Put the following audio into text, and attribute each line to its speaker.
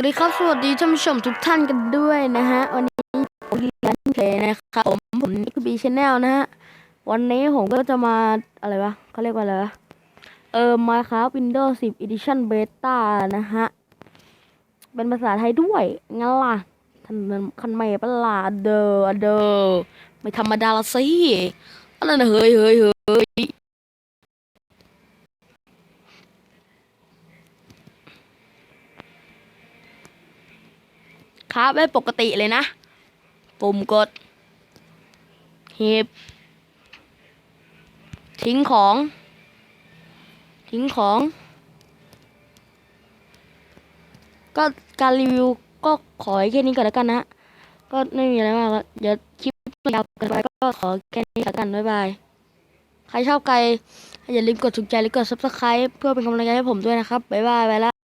Speaker 1: วัสดีครับสวัสดีท่านผู้ชมทุกท่านกันด้วยนะฮะ วันนี้ผมเรียนเพลนะครับผมผมนี่คือบีชแนลนะฮะ วันนี้ผมก็จะมาอะไรวะเขาเรียกว่าอะไรวะเออ Minecraft Windows 10 Edition Beta นะฮะ เป็นภาษาไทยด้วย งั้นล่ะท่านคันไม่ปะล่ะเดอเดอไม่ธรรมดาละสิอะไรนะเฮ้ยเฮ้ยเฮ้ย ครับได้ปกติเลยนะ ปุ่มกดหีบทิ้งของ ทิ้งของ ก็การรีวิวก็ขอแค่นี้ก่อนแล้วกันนะ ก็ไม่มีอะไรมากแล้วเดี๋ยวคลิปยาวกินไปก็ขอแค่นี้แล้วกันบ๊ายบาย ใครชอบใครอย่าลืมกดถูกใจหรือกด subscribe เพื่อเป็นกำลังใจให้ผมด้วยนะครับบ๊ายบายไปละ